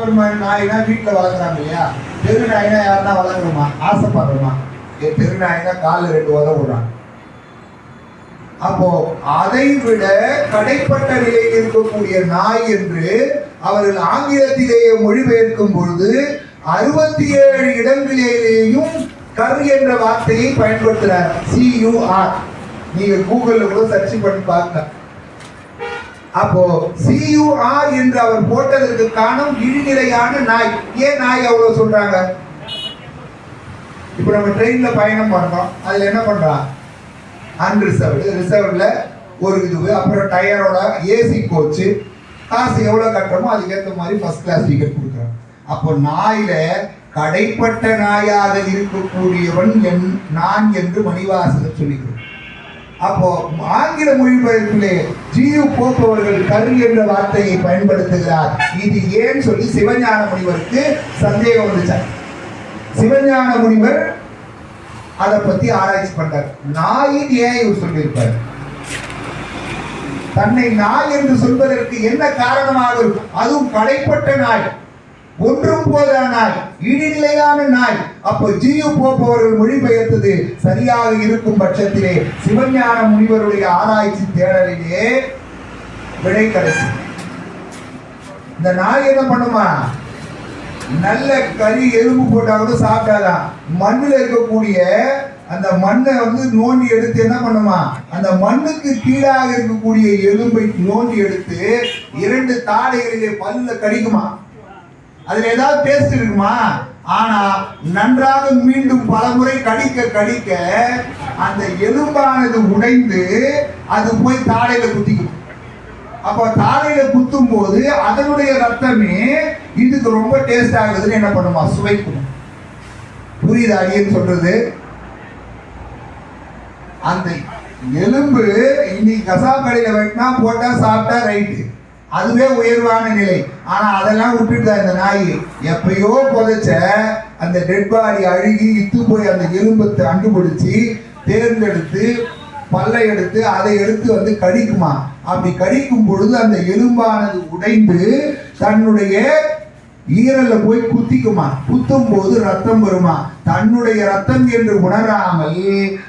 Government நாய்னா வீட்டில் வளர்க்குறாங்க இல்லையா? தெரு நாய்னா யாருன்னா வளர்க்கணுமா? ஆசைப்படுறோமா? என் தெரு நாய்னா காலில் ரெண்டு உதவ விடுறான் அப்போ அதை விட கடைப்பட்ட நிலையில் இருக்கக்கூடிய நாய் என்று அவர்கள் ஆங்கிலத்திலேயே மொழிபெயர்க்கும் பொழுது அறுபத்தி ஏழு இடங்களிலேயும் கர் என்ற வார்த்தையை பயன்படுத்துறார் சியூஆர் நீங்க கூகுள்ல கூட சர்ச் பண்ணி பாருங்க. அப்போ சியூஆர் என்று அவர் போட்டதற்கு காரணம் இழிநிலையான நாய். ஏன் நாய் அவ்வளவு சொல்றாங்க? இப்போ நம்ம ட்ரெயின்ல பயணம் பண்றோம் அதுல என்ன பண்றான்? அன்ரிசர்வ்டு ரிசர்வ்ல ஒரு இது அப்புறம் டயரோட ஏசி கோச்சு காசு எவ்வளோ கட்டுறோமோ அதுக்கேற்ற மாதிரி ஃபர்ஸ்ட் கிளாஸ் டிக்கெட் கொடுக்குறோம் அப்போ நாயில கடைப்பட்ட நாயாக இருக்கக்கூடியவன் என் நான் என்று மணிவாசகர் சொல்லிக்கிறோம் அப்போ ஆங்கில மொழிபெயர்ப்பிலே ஜியு போப் அவர்கள் கரு என்ற வார்த்தையை பயன்படுத்துகிறார். இது ஏன் சொல்லி சிவஞான முனிவருக்கு சந்தேகம் வந்துச்சார் சிவஞான முனிவர் அதை பத்தி ஆராய்ச்சி பண்றார். நாயின் ஏன் இவர் சொல்லியிருப்பார்? தன்னை நாய் என்று சொல்வதற்கு என்ன காரணமாக இருக்கும்? அதுவும் கடைப்பட்ட நாய். ஒன்றும் போதா நாய் இடிநிலையான நாய் அப்போ ஜியு போப் அவர்கள் மொழிபெயர்த்தது சரியாக இருக்கும் பட்சத்திலே சிவஞான முனிவருடைய ஆராய்ச்சி தேடலிலே விடை கிடைக்கும் இந்த நாய் என்ன பண்ணுமா? நல்ல கறி எலும்பு போட்டா கூட சாப்பிட்டாதான். மண்ணுல இருக்கக்கூடிய அந்த மண்ணை வந்து நோண்டி எடுத்து என்ன பண்ணுமா? அந்த மண்ணுக்கு கீழாக இருக்கக்கூடிய எலும்பை நோண்டி எடுத்து இரண்டு தாடைகளிலே பல்ல கடிக்குமா? அதுல ஏதாவது டேஸ்ட் இருக்குமா? ஆனா நன்றாக மீண்டும் பலமுறை கடிக்க கடிக்க அந்த எலும்பானது உடைந்து அது போய் தாடையில குத்திக்கும். அப்போ தாடையில குத்தும் போது அதனுடைய ரத்தமே இதுக்கு ரொம்ப டேஸ்ட் ஆகுதுன்னு என்ன பண்ணுமா? சுவைக்கும். புரியுதா அடியன்னு சொல்றது? அந்த எலும்பு இன்னைக்கு கசா கடையில வெட்டினா போட்டா சாப்பிட்டா ரைட்டு அதுவே உயர்வான நிலை. ஆனா அதெல்லாம் விட்டுட்டு இந்த நாய் எப்பயோ புதைச்ச அந்த டெட் பாடி அழுகி இத்து போய் அந்த எலும்பை கண்டுபிடிச்சி தேர்ந்தெடுத்து பல்லை எடுத்து அதை எடுத்து வந்து கடிக்குமா? அப்படி கடிக்கும் பொழுது அந்த எலும்பானது உடைந்து தன்னுடைய ஈரல்ல போய் குத்திக்குமா? குத்தும் போது ரத்தம் வருமா? தன்னுடைய ரத்தம் என்று உணராமல்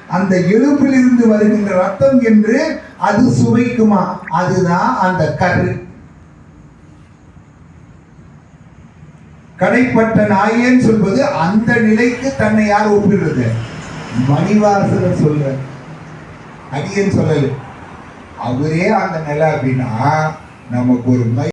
அந்த எலும்பிலிருந்து வருகின்ற ரத்தம் என்று அது சுவைக்குமா? அதுதான் அந்த கரு. கடைப்பட்ட நாயேன்னு சொல்வது அந்த நிலைக்கு தன்னை யார் ஒப்பிடுறது? மணிவாசகர் சொல்ற அடியன் சொல்லல. அவரே அந்த நிலை அப்படின்னா நமக்கு ஒரு மை